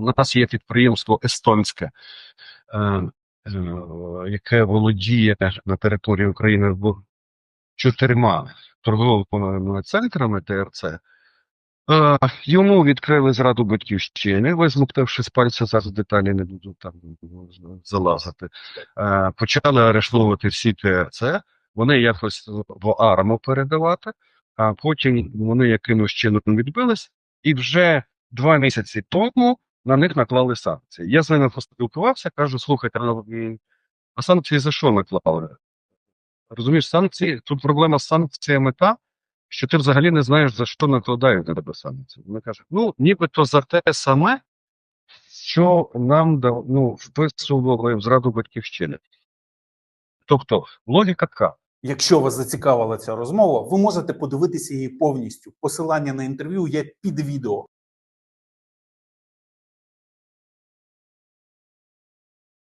У нас є підприємство естонське, е, е, яке володіє на території України чотирма торговими центрами ТРЦ. Е, Йому відкрили зраду батьківщини, висмоктавши з пальця, зараз деталі не буду там залазити. Почали арештовувати всі ТРЦ, вони якось в арму передавати, а потім вони якимось чином відбились, і вже два місяці тому на них наклали санкції. Я з ними поспілкувався, кажу: слухайте, ну, а санкції за що наклали? Розумієш, санкції, тут проблема з санкціями та, що ти взагалі не знаєш, за що накладають на тебе санкції. Вони кажуть, ну, нібито за те саме, що нам ну, вписували в зраду батьківщини. Тобто, логіка така. Якщо вас зацікавила ця розмова, ви можете подивитися її повністю. Посилання на інтерв'ю є під відео.